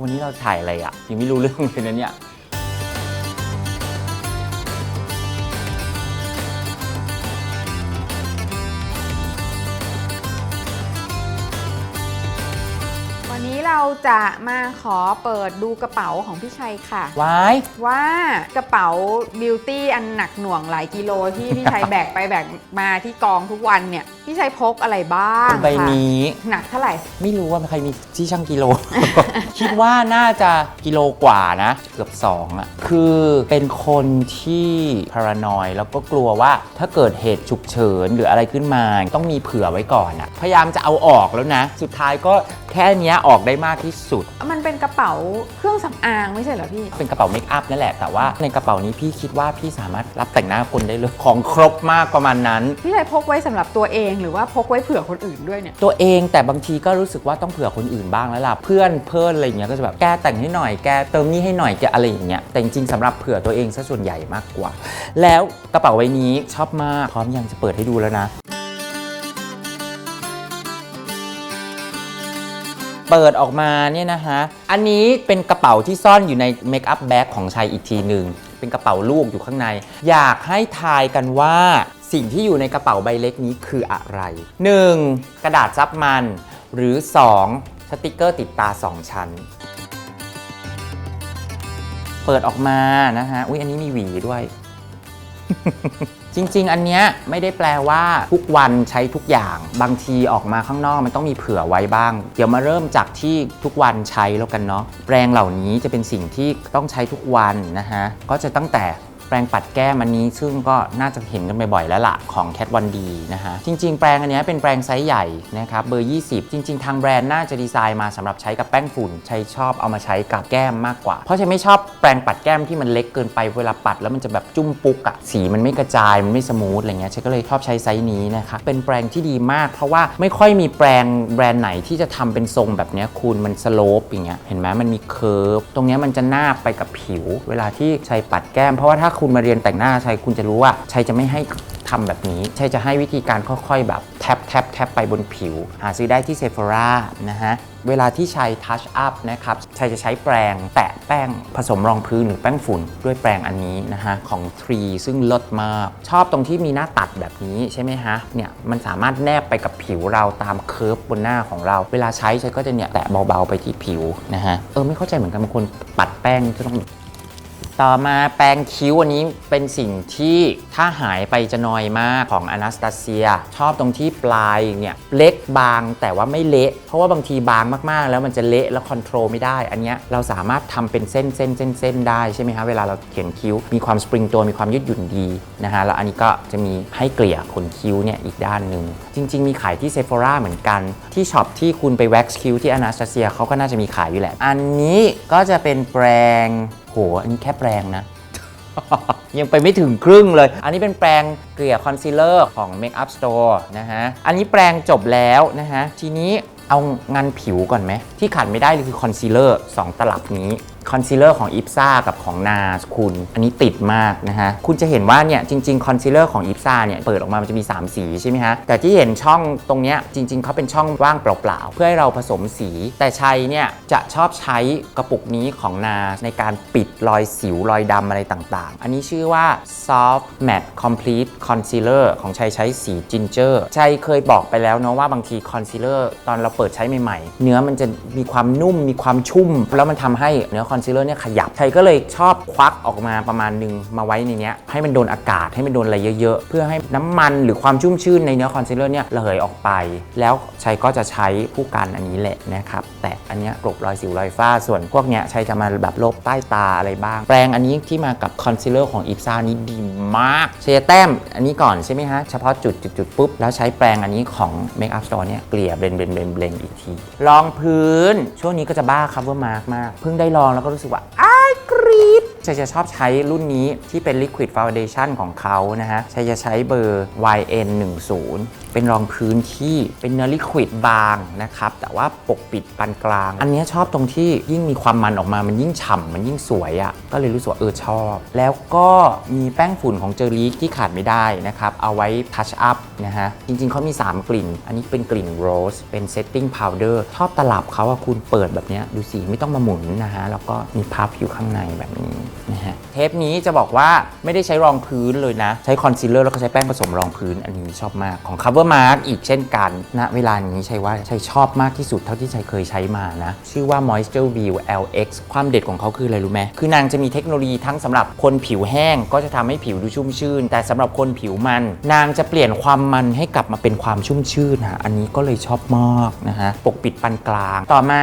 วันนี้เราถ่ายอะไรอะ่ะยังไม่รู้เรื่องเลยนะเนี่ย จะมาขอเปิดดูกระเป๋าของพี่ชัยค่ะว้าย ว่ากระเป๋าบิวตี้อันหนักหน่วงหลายกิโลที่พี่ชัยแบกไปแบกมาที่กองทุกวันเนี่ยพี่ชัยพกอะไรบ้างใบคะนี้ หนักเท่าไหร่ ไม่รู้ว่าใครมีที่ช่างกิโล คิดว่าน่าจะกิโลกว่านะ เกือบ2อะ่ะ คือเป็นคนที่พารานอยแล้วก็กลัวว่าถ้าเกิดเหตุฉุกเฉินหรืออะไรขึ้นมา ต้องมีเผื่อไว้ก่อนอะ่ะ พยายามจะเอาออกแล้วนะ สุดท้ายก็แค่เนี้ยออกได้มากที่สุด มันเป็นกระเป๋าเครื่องสำอางไม่ใช่เหรอพี่ เป็นกระเป๋าเมคอัพนั่นแหละ แต่ว่าในกระเป๋านี้พี่คิดว่าพี่สามารถรับแต่งหน้าคนได้เลย ของครบมากประมาณนั้น พี่ชัยพกไว้สำหรับตัวเองหรือว่าพกไว้เผื่อคนอื่นด้วยเนี่ย ตัวเองแต่บางทีก็รู้สึกว่าต้องเผื่อคนอื่นบ้างแล้วล่ะ เพื่อนเพื่อนอะไรอย่างเงี้ยก็จะแบบแกแต่งให้หน่อย แกเติมนี่ให้หน่อย แกอะไรอย่างเงี้ย แต่จริงๆสำหรับเผื่อตัวเองซะส่วนใหญ่มากกว่า แล้วกระเป๋าใบนี้ชอบมาก พร้อมยังจะเปิดให้ดูแล้วนะ เปิดออกมาเนี่ยนะฮะอันนี้เป็นกระเป๋าที่ซ่อนอยู่ในเมคอัพแบ็กของชัยอีกทีหนึ่ง เป็นกระเป๋าลูกอยู่ข้างใน อยากให้ทายกันว่าสิ่งที่อยู่ในกระเป๋าใบเล็กนี้คืออะไร 1. กระดาษซับมัน หรือ 2. สติกเกอร์ติดตา 2 ชั้น เปิดออกมานะฮะ อุ๊ย อันนี้มีหวีด้วย จริง ๆ อันเนี้ยไม่ได้แปลว่าทุกวันใช้ทุกอย่างบางทีออกมาข้างนอกมันต้องมีเผื่อไว้บ้าง เดี๋ยวมาเริ่มจากที่ทุกวันใช้แล้วกันเนาะแปรงเหล่านี้จะเป็นสิ่งที่ต้องใช้ทุกวันนะฮะก็จะตั้งแต่ แปรงปัดแก้มอันนี้ซึ่งก็น่าจะเห็นกันบ่อยๆแล้วล่ะของแคทวันดีนะฮะ จริง ๆ แปรงอันนี้เป็นแปรงไซส์ใหญ่นะครับเบอร์ 20 จริง ๆ ทางแบรนด์น่าจะดีไซน์มาสำหรับใช้กับแป้งฝุ่น ใช้ชอบเอามาใช้กับแก้มมากกว่า เพราะฉันไม่ชอบแปรงปัดแก้มที่มันเล็กเกินไปเวลาปัดแล้วมันจะแบบจุ้มปุ๊กอะสีมันไม่กระจายมันไม่สมูทอะไรเงี้ยฉันก็เลยชอบใช้ไซส์นี้นะคะเป็นแปรงที่ดีมาก เพราะว่าไม่ค่อยมีแปรงแบรนด์ไหนที่จะทำเป็นทรงแบบเนี้ยคุณมันสโลปอย่างเงี้ยเห็นไหมมันมีเคอร์ฟตรงเนี้ยมันจะนาบไปกับผิว เวลาที่ใช้ปัดแก้มเพราะว่าถ้าคุณมาเรียนแต่งหน้าชัยคุณจะรู้ว่าชัยจะไม่ให้ทำแบบนี้ ชัยจะให้วิธีการค่อยๆ แบบแท็บแท็บแท็บไปบนผิว หาซื้อได้ที่เซฟรานะฮะ เวลาที่ชัยทัชอัพนะครับชัยจะใช้แปรงแตะแป้งผสมรองพื้นหรือแป้งฝุ่น ด้วยแปรงอันนี้นะฮะ ของ Tree ซึ่งเลิศมาก ชอบตรงที่มีหน้าตัดแบบนี้ใช่ไหมฮะ เนี่ย มันสามารถแนบไปกับผิวเราตามเคิร์ฟบนหน้าของเรา เวลาใช้ชัยก็จะเนี่ยแตะเบาๆไปที่ผิวนะฮะ เออไม่เข้าใจเหมือนกันบางคนปัดแป้งจะต้อง ต่อมาแปรงคิ้วอันนี้เป็นสิ่งที่ถ้าหายไปจะนอยมากของอนาสตาเซีย ชอบตรงที่ปลายเนี่ยเล็กบางแต่ว่าไม่เละ เพราะว่าบางทีบางมากๆ แล้วมันจะเละแล้วคอนโทรลไม่ได้ อันเนี้ยเราสามารถทำเป็นเส้นเส้นเส้นเส้นได้ใช่ไหมฮะเวลาเราเขียนคิ้ว มีความสปริงตัวมีความยืดหยุ่นดีนะฮะแล้วอันนี้ก็จะมีให้เกลี่ยขนคิ้วเนี่ยอีกด้านหนึ่งจริง ๆ มีขายที่เซฟ h ราเหมือนกัน ที่ช็อปที่คุณไปแว็กซ์คิ้วที่อนาสตาเซียเขาก็น่าจะมีขายอยู่แหละ อันนี้ก็จะเป็นแปรง หอันนี้แค่แปรงนะ ยังไปไม่ถึงครึ่งเลย อันนี้เป็นแปรงเกลี่ยคอนซีลเลอร์ของ Makeup Store นะฮะ อันนี้แปรงจบแล้วนะฮะ ทีนี้เอางานผิวก่อนไหม ที่ขาดไม่ได้เลยคือคอนซีลเลอร์2ตลับนี้ คอนซีลเลอร์ของ i p s a กับของ NARS คุณ อันนี้ติดมากนะฮะ คุณจะเห็นว่าเนี่ยจริง ๆ คอนซีลเลอร์ของ i p s a เนี่ยเปิดออกมามันจะมี 3 สีใช่ไหมฮะ แต่ที่เห็นช่องตรงเนี้ยจริง ๆเขาเป็นช่องว่างเปล่า ๆ เพื่อให้เราผสมสี แต่ชัยเนี่ยจะชอบใช้กระปุกนี้ของ NARS ในการปิดรอยสิวรอยดำอะไรต่างๆ อันนี้ชื่อว่า Soft Matte Complete Concealer ของชัยใช้สี Ginger ชัยเคยบอกไปแล้วเนาะว่าบางทีคอนซีลเลอร์ตอนเราเปิดใช้ใหม่ๆ เนื้อมันจะมีความนุ่มมีความชุ่ม แล้วมันทำให้เนื้อคอนอนซีลเลอร์เนี่ยขยับ ชัยก็เลยชอบควักออกมาประมาณหนึ่งมาไว้ในนี้ให้มันโดนอากาศให้มันโดนอะไรเยอะๆ เพื่อให้น้ำมันหรือความชุ่มชื่นในเนื้อคอนซีลเลอร์เนี่ยระเหยออกไป แล้วชัยก็จะใช้ผู้กันอันนี้แหละนะครับแต่อันเนี้ยกลบรอยสิวรอยฝ้าส่วนพวกเนี้ยชัยจะมาแบบลบใต้ตาอะไรบ้าง แปรงอันนี้ที่มากับคอนซีลเลอร์ของอีฟซ่านี้ดีมากชัยจะแต้มอันนี้ก่อนใช่ไหมฮะเฉพาะจุดจุดจุดปุ๊บแล้วใช้แปรงอันนี้ของ Make Up Store เนี่ยเกลี่ยเบลนเบลนเบลนเบลนอีกทีรองพื้นช่วงนี้ก็จะบ้า cover mark มากเพิ่งได้ลองแล้วก็รู้สึกว่าอ้ากรี๊ดชัยจะชอบใช้รุ่นนี้ที่เป็น Liquid Foundation ของเขานะฮะชัยจะใช้เบอร์ YN 1 0 เป็นรองพื้นที่เป็นเนื้อลิควิดบางนะครับ แต่ว่าปกปิดปานกลาง อันนี้ชอบตรงที่ยิ่งมีความมันออกมามันยิ่งฉ่ำมันยิ่งสวยอะ่ะก็เลยรู้สึกว่าเออชอบ แล้วก็มีแป้งฝุ่นของเจอรีที่ขาดไม่ได้นะครับ เอาไว้ทัชอัพนะฮะ จริงๆเขามี 3 กลิ่น อันนี้เป็นกลิ่นโรสเป็นเซตติ้งพาวเดอร์ชอบตลับเขาอะคุณเปิดแบบนี้ดูสิไม่ต้องมาหมุนนะฮะ แล้วก็มีพับอยู่ข้างในแบบนี้นะฮะเทปนี้จะบอกว่าไม่ได้ใช้รองพื้นเลยนะ ใช้คอนซีลเลอร์แล้วก็ใช้แป้งผสมรองพื้นอันนี้ชอบมากของ Cover Mark อีกเช่นกันณเวลานี้ใช้ว่าใช้ชอบมากที่สุดเท่าที่ใช้เคยใช้มานะ ชื่อว่า Moisture View LX ความเด็ดของเขาคืออะไรรู้ไหมคือนางจะมีเทคโนโลยีทั้งสำหรับคนผิวแห้งก็จะทำให้ผิวดูชุ่มชื่น แต่สำหรับคนผิวมัน นางจะเปลี่ยนความมันให้กลับมาเป็นความชุ่มชื่นฮะอันนี้ก็เลยชอบมากนะฮะปกปิดปานกลาง ต่อมา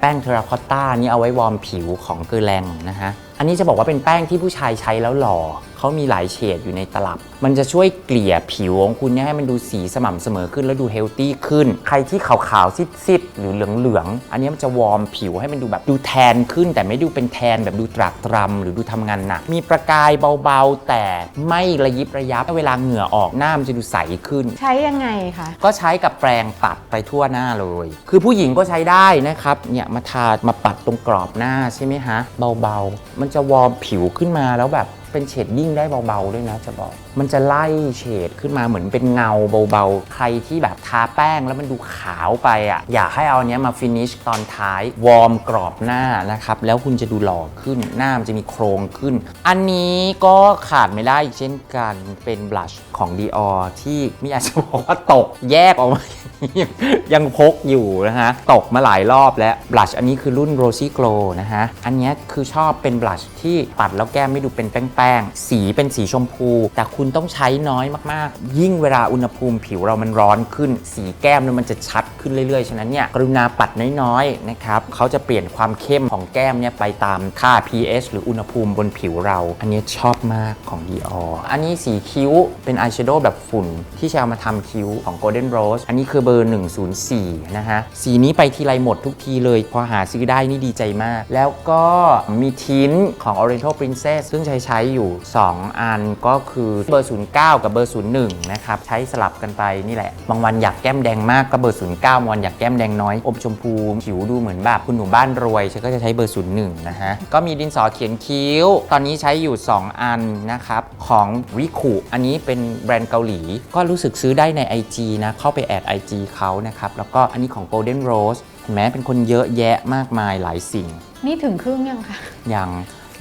แป้งเทราคอตต้านี่เอาไว้วอร์มผิวของเกอร์แลงนะฮะอันนี้จะบอกว่าเป็นแป้งที่ผู้ชายใช้แล้วหล่อเขามีหลายเฉดอยู่ในตลับ มันจะช่วยเกลี่ยผิวของคุณเนี่ยให้มันดูสีสม่ำเสมอขึ้นแล้วดูเฮลตี้ขึ้น ใครที่ขาวๆซิดๆหรือเหลืองๆอันนี้มันจะวอร์มผิวให้มันดูแบบดูแทนขึ้น แต่ไม่ดูเป็นแทนแบบดูตรากตรำหรือดูทำงานหนักมีประกายเบาๆ แต่ไม่ระยิบระยับเวลาเหงื่อออกหน้ามันจะดูใสขึ้น ใช้ยังไงคะ ก็ใช้กับแปรงปัดไปทั่วหน้าเลย คือผู้หญิงก็ใช้ได้นะครับ เนี่ยมาทามาปัดตรงกรอบหน้าใช่ไหมฮะ เบาๆ มันจะวอร์มผิวขึ้นมาแล้วแบบเป็นเฉดยิ่งได้เบาๆด้วยนะจะบอก มันจะไล่เฉดขึ้นมาเหมือนเป็นเงาเบาๆ ใครที่แบบทาแป้งแล้วมันดูขาวไปอะ อยากให้เอาเนี้ยมาฟินิชตอนท้าย วอร์มกรอบหน้านะครับ แล้วคุณจะดูหล่อขึ้น หน้ามันจะมีโครงขึ้น อันนี้ก็ขาดไม่ได้อีกเช่นกัน เป็นบลัชของ Dior ที่ไมีอาจจะบอกว่าตกแยกออกมา ยังพกอยู่นะฮะ ตกมาหลายรอบแล้ว บลัชอันนี้คือรุ่น Rosy Glow นะฮะ อันเนี้ยคือชอบเป็นบลัชที่ปัดแล้วแก้มไม่ดูเป็นแป้งๆสีเป็นสีชมพู แต่คุณต้องใช้น้อยมากๆ ยิ่งเวลาอุณหภูมิผิวเรามันร้อนขึ้น สีแก้มเนี่ยมันจะชัดขึ้นเรื่อยๆ ฉะนั้นเนี่ยกรุณาปัดน้อยๆนะครับเขาจะเปลี่ยนความเข้มของแก้มเนี่ยไปตามค่า pH หรืออุณหภูมิบนผิวเรา อันนี้ชอบมากของ Dior อันนี้สีคิ้วเป็นอายแชโดว์แบบฝุ่น ที่ใช้เอามาทำคิ้วของ Golden Rose อันนี้คือเบอร์ 104 นะฮะ สีนี้ไปทีไรหมดทุกทีเลย พอหาซื้อได้นี่ดีใจมาก แล้วก็มีทินของ Oriental Princess ซึ่งใช้ใช้อยู่ 2 อันก็คือเบอร์ 09 กับเบอร์ 01 นะครับ ใช้สลับกันไปนี่แหละ บางวันอยากแก้มแดงมากก็เบอร์ 09บางวันอยากแก้มแดงน้อย อมชมพูผิวดูเหมือนแบบคุณหนูบ้านรวยฉันก็จะใช้เบอร์ 01 นะฮะ ก็มีดินสอเขียนคิ้ว ตอนนี้ใช้อยู่ 2 อันนะครับ ของวิคุอันนี้เป็นแบรนด์เกาหลี ก็รู้สึกซื้อได้ใน IG นะเข้าไปแอด IG เขานะครับแล้วก็อันนี้ของ Golden Rose เห็นไหมเป็นคนเยอะแยะมากมายหลายสิ่ง นี่ถึงครึ่งยังคะอย่าง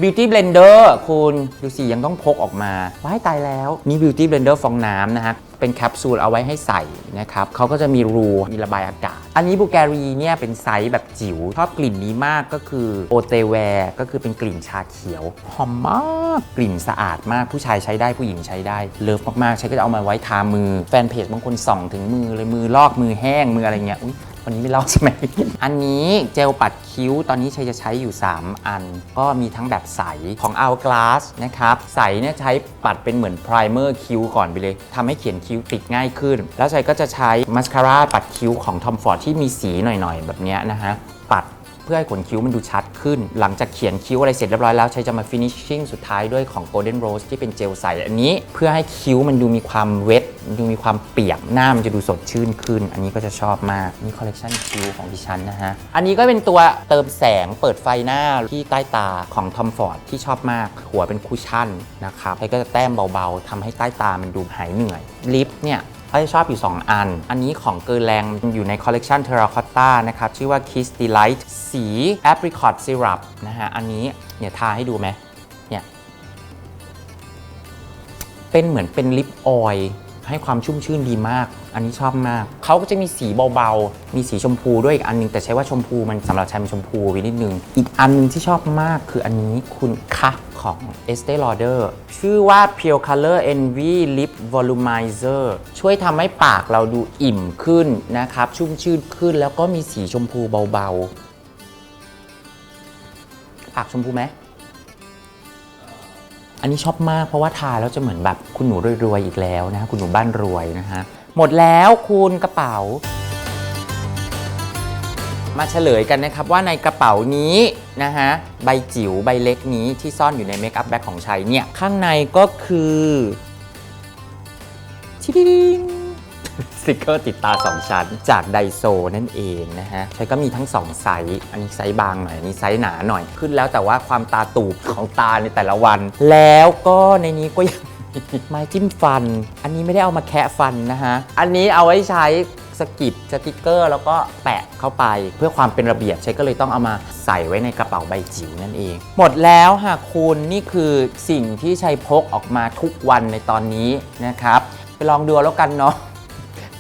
Beauty Blender คุณดูสิยังต้องพกออกมาว้ายตายแล้ว นี่ Beauty Blender ฟองน้ำนะฮะ เป็นแคปซูลเอาไว้ให้ใส่นะครับเขาก็จะมีรู มีระบายอากาศ อันนี้บูแกรีเนี่ยเป็นไซส์แบบจิ๋วชอบกลิ่นนี้มากก็คือโอเตแวร์ก็คือเป็นกลิ่นชาเขียวหอมมากกลิ่นสะอาดมากผู้ชายใช้ได้ผู้หญิงใช้ได้ เลิฟมากๆใช้ก็จะเอามาไว้ทามือแฟนเพจบางคนส่องถึงมือเลยมือลอกมือแห้งมืออะไรเงี้ยอุ๊ย วันนี้ไม่เล่าใช่ไหม อันนี้เจลปัดคิ้วตอนนี้ชัยจะใช้อยู่ 3 อัน ก็มีทั้งแบบใสของ Hourglass นะครับ ใสเนี่ยใช้ปัดเป็นเหมือนพรเมอร์คิ้วก่อนไปเลยทำให้เขียนคิ้วติดง่ายขึ้น แล้วชัยก็จะใช้มัสคาร่าปัดคิ้วของ Tom Ford ที่มีสีหน่อยๆ แบบนี้นะฮะปัดเพื่อให้ขนคิ้วมันดูชัดขึ้น หลังจากเขียนคิ้วอะไรเสร็จเรียบร้อยแล้วใช้จะมา finishing สุดท้ายด้วยของ Golden Rose ที่เป็นเจลใส อันนี้เพื่อให้คิ้วมันดูมีความเวท ดูมีความเปียกหน้ามันจะดูสดชื่นขึ้น อันนี้ก็จะชอบมากนี่คอลเลคชันคิวของดิฉันนะฮะ อันนี้ก็เป็นตัวเติมแสงเปิดไฟหน้าที่ใต้ตาของ Tom Ford ที่ชอบมาก หัวเป็นคุชชั่นนะครับใช้ก็จะแต้มเบาๆทำให้ใต้ตามันดูหายเหนื่อย ลิปเนี่ยก็จะชอบอยู่ 2 อัน อันนี้ของเกอร์แรงอยู่ในคอลเลกชัน Terracotta นะครับ ชื่อว่า Kiss Delight สี Apricot Syrup นะฮะ อันนี้เนี่ยทาให้ดูไหมเนี่ย เป็นเหมือนเป็นลิปออยล์ ให้ความชุ่มชื่นดีมาก อันนี้ชอบมาก เขาก็จะมีสีเบาๆ มีสีชมพูด้วยอีกอันหนึง แต่ใช้ว่าชมพูมันสำหรับใช้เป็นชมพูไปนิดนึง อีกอันหนึงที่ชอบมากคืออันนี้คุณคะของ Estee Lauder ชื่อว่า Pure Color Envy Lip Volumizer ช่วยทำให้ปากเราดูอิ่มขึ้นนะครับ ชุ่มชื่นขึ้นแล้วก็มีสีชมพูเบาๆ ปากชมพูไหม อันนี้ชอบมากเพราะว่าทาแล้วจะเหมือนแบบคุณหนูรวยๆอีกแล้วนะคุณหนูบ้านรวยนะฮะหมดแล้วคุณกระเป๋า มาเฉลยกันนะครับว่าในกระเป๋านี้นะฮะใบจิ๋วใบเล็กนี้ที่ซ่อนอยู่ในเมคอัพแบ็กของชัยเนี่ย ข้างในก็คือชิดิดิง สติกเกอร์ติดตา 2 ชั้น จากไดโซนั่นเองนะฮะ ใช้ก็มีทั้ง 2 ไซส์ อันนี้ไซส์บางหน่อย อันนี้ไซส์หนาหน่อย ขึ้นแล้วแต่ว่าความตาตูบของตาในแต่ละวัน แล้วก็ในนี้ก็ยังมีไม้จิ้มฟัน อันนี้ไม่ได้เอามาแคะฟันนะฮะ อันนี้เอาไว้ใช้สกิดสติกเกอร์ แล้วก็แปะเข้าไปเพื่อความเป็นระเบียบใช้ก็เลยต้องเอามาใส่ไว้ในกระเป๋าใบจิ๋วนั่นเอง หมดแล้วค่ะคุณนี่คือสิ่งที่ใช้พกออกมาทุกวันในตอนนี้นะครับ ไปลองดูแล้วกันเนาะ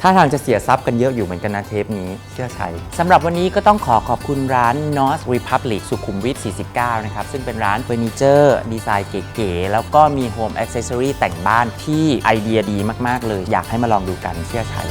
ถ้าทางจะเสียทรัพย์กันเยอะอยู่เหมือนกันนะเทปนี้เชื่อชัยสำหรับวันนี้ก็ต้องขอขอบคุณร้าน North Republic สุขุมวิท 49 นะครับ ซึ่งเป็นร้านเฟอร์นิเจอร์ ดีไซน์เก๋ๆ แล้วก็มีโฮมอ c เซสซอรี่แต่งบ้านที่ไอเดียดีมากๆเลย อยากให้มาลองดูกันเชื่อชัย